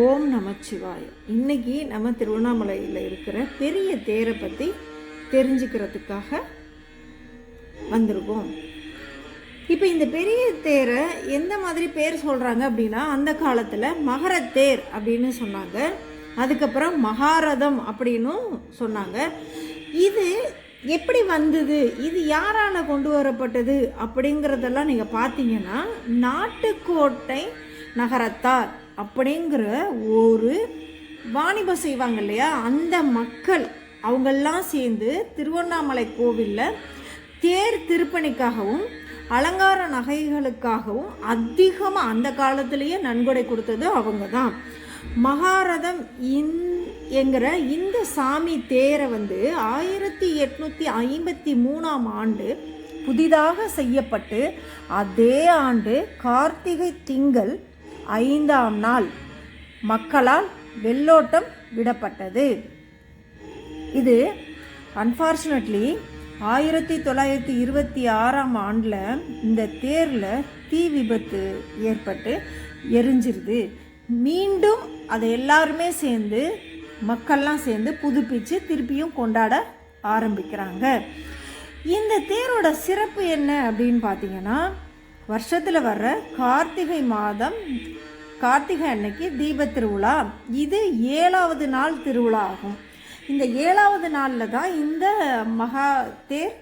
ஓம் நமச்சிவாய. இன்னைக்கு நம்ம திருவண்ணாமலையில் இருக்கிற பெரிய தேரை பற்றி தெரிஞ்சுக்கிறதுக்காக வந்திருக்கோம். இப்போ இந்த பெரிய தேரை எந்த மாதிரி பேர் சொல்கிறாங்க அப்படின்னா அந்த காலத்தில் மகரத்தேர் அப்படின்னு சொன்னாங்க. அதுக்கப்புறம் மகாரதம் அப்படின்னும் சொன்னாங்க. இது எப்படி வந்தது? இது யாரால கொண்டு வரப்பட்டது அப்படிங்கிறதெல்லாம் நீங்கள் பார்த்தீங்கன்னா நாட்டுக்கோட்டை நகரத்தார். அப்படிங்கிற ஒரு வாணிபம் செய்வாங்க இல்லையா? அந்த மக்கள் அவங்கெல்லாம் சேர்ந்து திருவண்ணாமலை கோவிலில் தேர் திருப்பணிக்காகவும் அலங்கார நகைகளுக்காகவும் அதிகமாக அந்த காலத்திலேயே நன்கொடை கொடுத்தது அவங்க தான் மகாரதம் இந் என்கிற இந்த சாமி தேரை வந்து ஆயிரத்தி எட்நூற்றி ஐம்பத்தி மூணாம் ஆண்டு புதிதாக செய்யப்பட்டு அதே ஆண்டு கார்த்திகை திங்கள் ஐந்தாம் நாள் மக்களால் வெள்ளோட்டம் விடப்பட்டது. இது அன்ஃபார்ச்சுனேட்லி ஆயிரத்தி தொள்ளாயிரத்தி இருபத்தி ஆறாம் ஆண்டில் இந்த தேரில் தீ விபத்து ஏற்பட்டு எரிஞ்சிருது. மீண்டும் அதை எல்லாருமே சேர்ந்து மக்கள்லாம் சேர்ந்து புதுப்பிச்சு திருப்பியும் கொண்டாட ஆரம்பிக்கிறாங்க. இந்த தேரோட சிறப்பு என்ன அப்படின்னு பார்த்தீங்கன்னா வருஷத்தில் வர்ற கார்த்திகை மாதம் கார்த்திகை அன்னைக்கு தீப திருவிழா. இது ஏழாவது நாள் திருவிழா ஆகும் இந்த ஏழாவது நாளில் தான் இந்த மகா தேர்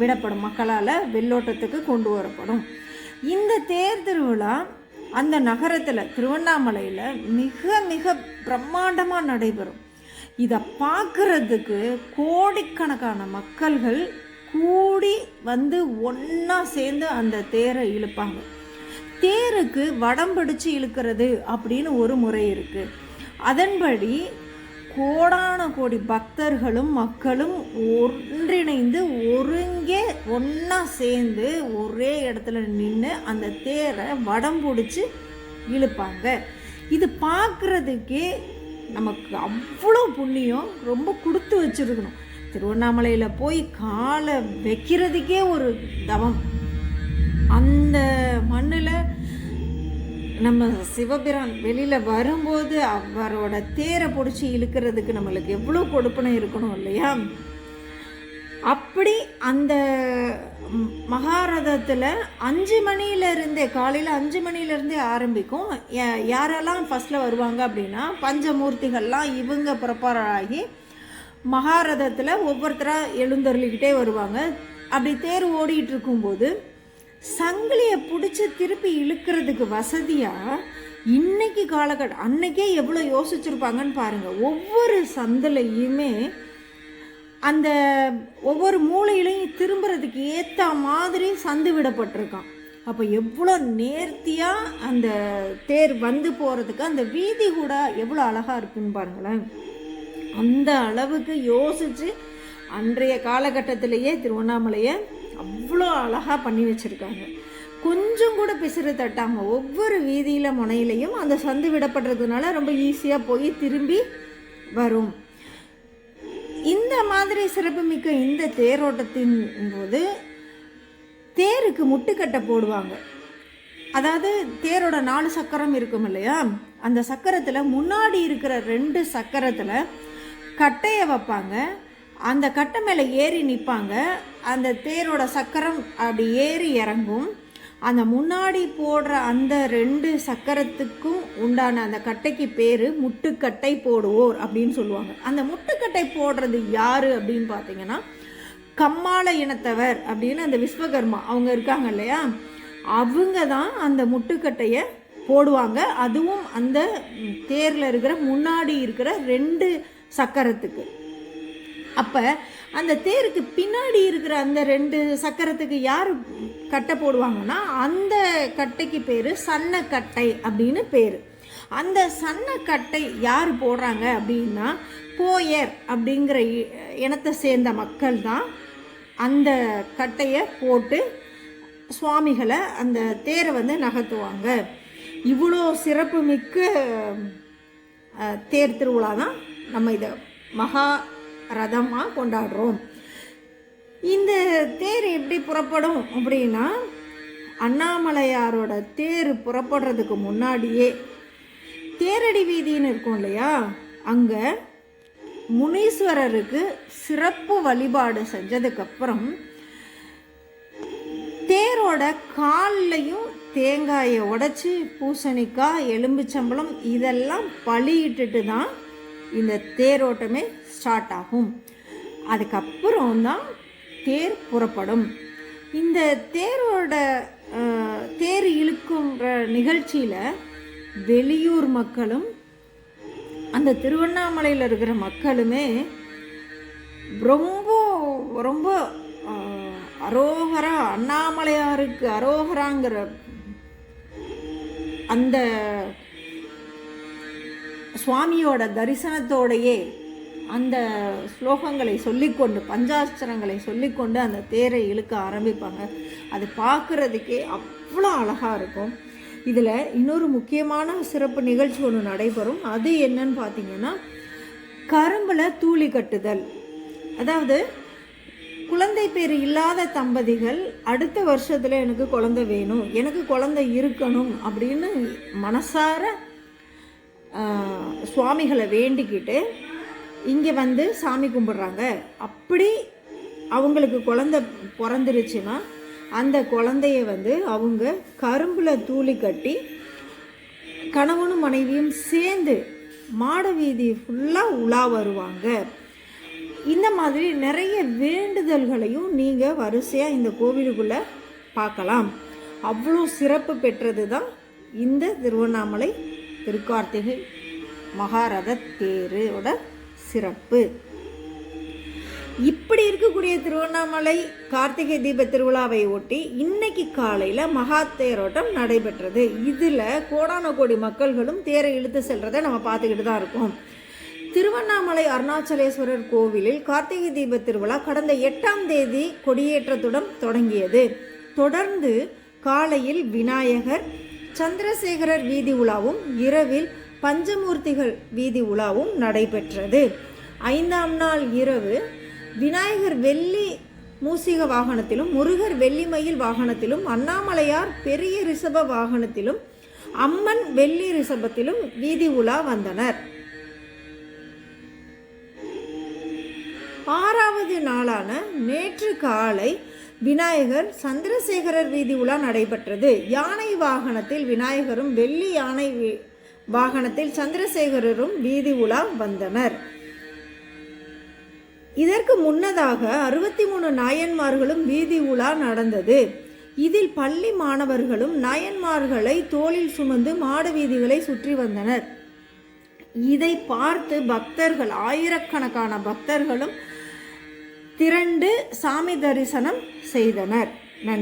விடப்படும். மக்களால் வெள்ளோட்டத்துக்கு கொண்டு வரப்படும். இந்த தேர் திருவிழா அந்த நகரத்தில் திருவண்ணாமலையில் மிக மிக பிரம்மாண்டமாக நடைபெறும். இதை பார்க்குறதுக்கு கோடிக்கணக்கான மக்கள்கள் கூடி வந்து ஒன்றா சேர்ந்து அந்த தேரை இழுப்பாங்க. தேருக்கு வடம் பிடிச்சு இழுக்கிறது அப்படின்னு ஒரு முறை இருக்குது அதன்படி கோடான கோடி பக்தர்களும் மக்களும் ஒன்றிணைந்து ஒருங்கே ஒன்றா சேர்ந்து ஒரே இடத்துல நின்று அந்த தேரை வடம் பிடிச்சி இழுப்பாங்க. இது பார்க்குறதுக்கே நமக்கு அவ்வளோ புண்ணியம் ரொம்ப கொடுத்து வச்சுருக்கணும். திருவண்ணாமலையில் போய் காலை வைக்கிறதுக்கே ஒரு தவம். அந்த மண்ணில் நம்ம சிவபிரான் வெளியில் வரும்போது அவரோட தேரை பிடிச்சி இழுக்கிறதுக்கு நம்மளுக்கு எவ்வளோ கொடுப்பனை இருக்கணும் இல்லையா? அப்படி அந்த மகாரதத்தில் அஞ்சு மணியிலேருந்தே காலையில் அஞ்சு மணிலேருந்தே ஆரம்பிக்கும். யா- யாரெல்லாம் ஃபஸ்ட்டில் வருவாங்க அப்படின்னா பஞ்சமூர்த்திகள்லாம் இவங்க புறப்பாடாகி மகாரதத்தில் ஒவ்வொருத்தராக எழுந்தருளிக்கிட்டே வருவாங்க. அப்படி தேர் ஓடிட்டு இருக்கும்போது சங்கிலியை பிடிச்சி திருப்பி இழுக்கிறதுக்கு வசதியாக இன்னைக்கு காலகட்டம் அன்னைக்கே எவ்வளோ யோசிச்சிருப்பாங்கன்னு பாருங்கள் ஒவ்வொரு சந்திலையுமே அந்த ஒவ்வொரு மூலையிலையும் திரும்புறதுக்கு ஏற்ற மாதிரி சந்து விடப்பட்டிருக்கான். அப்போ எவ்வளோ நேர்த்தியாக அந்த தேர் வந்து போகிறதுக்கு அந்த வீதி கூட எவ்வளோ அழகாக இருக்குன்னு பாருங்களேன். அந்த அளவுக்கு யோசித்து அன்றைய காலகட்டத்திலேயே திருவண்ணாமலையை அவ்வளோ அழகாக பண்ணி வச்சுருக்காங்க. கொஞ்சம் கூட பிசுறு தட்டாமல் ஒவ்வொரு வீதியில் முனையிலையும் அந்த சந்து விடப்படுறதுனால ரொம்ப ஈஸியாக போய் திரும்பி வரும். இந்த மாதிரி சிறப்புமிக்க இந்த தேரோட்டத்தின் போது தேருக்கு முட்டுக்கட்டை போடுவாங்க. அதாவது தேரோட நாலு சக்கரம் இருக்கும் இல்லையா? அந்த சக்கரத்தில் முன்னாடி இருக்கிற ரெண்டு சக்கரத்தில் கட்டையை வைப்பாங்க. அந்த கட்டை மேலே ஏறி நிற்பாங்க அந்த தேரோட சக்கரம் அப்படி ஏறி இறங்கும். அந்த முன்னாடி போடுற அந்த ரெண்டு சக்கரத்துக்கும் உண்டான அந்த கட்டைக்கு பேர் முட்டுக்கட்டை போடுவோர் அப்படின்னு சொல்லுவாங்க. அந்த முட்டுக்கட்டை போடுறது யார் அப்படின்னு பார்த்தீங்கன்னா கம்மாள இனத்தவர் அப்படின்னு அந்த விஸ்வகர்மா அவங்க இருக்காங்க இல்லையா? அவங்க தான் அந்த முட்டுக்கட்டையை போடுவாங்க. அதுவும் அந்த தேரில் இருக்கிற முன்னாடி இருக்கிற ரெண்டு சக்கரத்துக்கு. அப்போ அந்த தேருக்கு பின்னாடி இருக்கிற அந்த ரெண்டு சக்கரத்துக்கு யார் கட்டை போடுவாங்கன்னா அந்த கட்டைக்கு பேர் சன்னக்கட்டை அப்படின்னு பேர். அந்த சன்னக்கட்டை யார் போடுறாங்க அப்படின்னா போயர் அப்படிங்கிற இ- இனத்தை சேர்ந்த மக்கள் தான் அந்த கட்டையை போட்டு சுவாமிகளை அந்த தேரை வந்து நகர்த்துவாங்க. இவ்வளோ சிறப்புமிக்க மிக்க தேர் திருவிழா தான் நம்ம இதை மகா ரதமாக கொண்டாடுறோம். இந்த தேர் எப்படி புறப்படும் அப்படின்னா அண்ணாமலையாரோட தேர் புறப்படுறதுக்கு முன்னாடியே தேரடி வீதின்னு இருக்கும் இல்லையா? அங்கே முனீஸ்வரருக்கு சிறப்பு வழிபாடு செஞ்சதுக்கப்புறம் தேரோட கால்லையும் தேங்காயை உடச்சி பூசணிக்காய் எலும்புச்சம்பளம் இதெல்லாம் பழியிட்டுட்டு தான் இந்த தேரோட்டமே ஸ்டார்ட் ஆகும். அதுக்கப்புறம் தான் தேர் புறப்படும். இந்த தேரோட தேர் இழுக்குன்ற நிகழ்ச்சியில் வெளியூர் மக்களும் அந்த திருவண்ணாமலையில் இருக்கிற மக்களுமே ரொம்ப ரொம்ப அரோகரா அண்ணாமலையாருக்கு அரோகராங்கிற அந்த சுவாமியோட தரிசனத்தோடையே அந்த ஸ்லோகங்களை சொல்லிக்கொண்டு பஞ்சாட்சரங்களை சொல்லிக்கொண்டு அந்த தேரை இழுக்க ஆரம்பிப்பாங்க. அது பார்க்குறதுக்கே அவ்வளோ அழகாக இருக்கும். இதில் இன்னொரு முக்கியமான சிறப்பு நிகழ்ச்சி ஒன்று நடைபெறும். அது என்னன்னு பார்த்தீங்கன்னா கரும்பில் தூளி கட்டுதல். அதாவது குழந்தை பேர் இல்லாத தம்பதிகள் அடுத்த வருஷத்தில் எனக்கு குழந்தை வேணும் எனக்கு குழந்தை இருக்கணும் அப்படின்னு மனசார சுவாமிகளை வேண்டிக்கிட்டு இங்கே வந்து சாமி கும்பிட்றாங்க. அப்படி அவங்களுக்கு குழந்தை பிறந்துருச்சுன்னா அந்த குழந்தைய வந்து அவங்க கரும்பில் தூளி கட்டி கணவனும் மனைவியும் சேர்ந்து மாட வீதி ஃபுல்லாக உலா வருவாங்க. இந்த மாதிரி நிறைய வேண்டுதல்களையும் நீங்கள் வரிசையாக இந்த கோவிலுக்குள்ளே பார்க்கலாம். அவ்வளோ சிறப்பு பெற்றது தான் இந்த திருவண்ணாமலை திருக்கார்த்திகை மகாரத தேரோட சிறப்பு. இப்படி இருக்கக்கூடிய திருவண்ணாமலை கார்த்திகை தீப திருவிழாவை ஒட்டி இன்னைக்கு காலையில் மகா தேரோட்டம் நடைபெற்றது. இதில் கோடான கோடி மக்கள்களும் தேரை இழுத்து செல்றதை நம்ம பார்த்துக்கிட்டு தான் இருக்கோம். திருவண்ணாமலை அருணாச்சலேஸ்வரர் கோவிலில் கார்த்திகை தீப திருவிழா கடந்த எட்டாம் தேதி கொடியேற்றத்துடன் தொடங்கியது. தொடர்ந்து காலையில் விநாயகர் சந்திரசேகரர் வீதி உலாவும் இரவில் பஞ்சமூர்த்திகள் வீதி உலாவும் நடைபெற்றது. ஐந்தாம் நாள் இரவு விநாயகர் வெள்ளி மூசிக வாகனத்திலும் முருகர் வெள்ளிமயில் வாகனத்திலும் அண்ணாமலையார் பெரிய ரிஷப வாகனத்திலும் அம்மன் வெள்ளி ரிஷபத்திலும் வீதி உலா வந்தனர். ஆறாவது நாளான நேற்று காலை விநாயகர் சந்திரசேகரர் வீதி உலா நடைபெற்றது. யானை வாகனத்தில் விநாயகரும் வெள்ளி யானை வாகனத்தில் சந்திரசேகரரும் வீதி உலா வந்தனர். இதற்கு முன்னதாக அறுபத்தி மூணு நாயன்மார்களும் வீதி உலா நடந்தது. இதில் பள்ளி மாணவர்களும் நாயன்மார்களை தோளில் சுமந்து மாட வீதிகளை சுற்றி வந்தனர். இதை பார்த்து பக்தர்கள் ஆயிரக்கணக்கான பக்தர்களும் திரண்டு சாமி தரிசனம் செய்தனர். நன்றி.